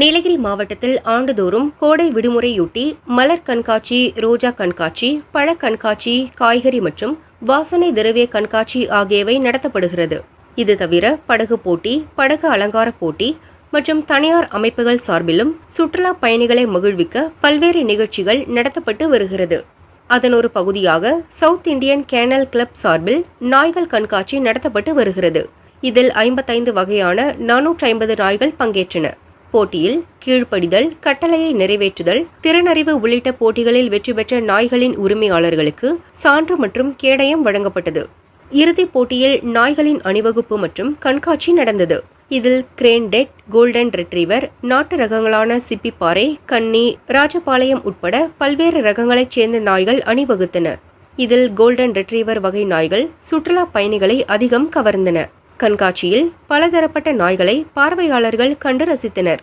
நீலகிரி மாவட்டத்தில் ஆண்டுதோறும் கோடை விடுமுறையொட்டி மலர் கண்காட்சி ரோஜா கண்காட்சி பழ கண்காட்சி காய்கறி மற்றும் வாசனை திரவிய கண்காட்சி ஆகியவை நடத்தப்படுகிறது. இது தவிர படகு போட்டி படகு அலங்கார போட்டி மற்றும் தனியார் அமைப்புகள் சார்பிலும் சுற்றுலா பயணிகளை மகிழ்விக்க பல்வேறு நிகழ்ச்சிகள் நடத்தப்பட்டு வருகிறது. அதன் ஒரு பகுதியாக சவுத் இந்தியன் கேனல் கிளப் சார்பில் நாய்கள் கண்காட்சி நடத்தப்பட்டு வருகிறது. இதில் ஐம்பத்தைந்து வகையான நானூற்றி ஐம்பது நாய்கள் பங்கேற்றன. போட்டியில் கீழ்ப்படிதல் கட்டளையை நிறைவேற்றுதல் திறனறிவு உள்ளிட்ட போட்டிகளில் வெற்றி பெற்ற நாய்களின் உரிமையாளர்களுக்கு சான்று மற்றும் கேடயம் வழங்கப்பட்டது. இறுதிப் போட்டியில் நாய்களின் அணிவகுப்பு மற்றும் கண்காட்சி நடந்தது. இதில் கிரேன்டெட் கோல்டன் ரெட்ரீவர் நாட்டு ரகங்களான சிப்பிப்பாறை கன்னி ராஜபாளையம் உட்பட பல்வேறு ரகங்களைச் சேர்ந்த நாய்கள் அணிவகுத்தன. இதில் கோல்டன் ரெட்ரீவர் வகை நாய்கள் சுற்றுலா பயணிகளை அதிகம் கவர்ந்தன. கண்காட்சியில் பலதரப்பட்ட நாய்களை பார்வையாளர்கள் கண்டு ரசித்தனர்.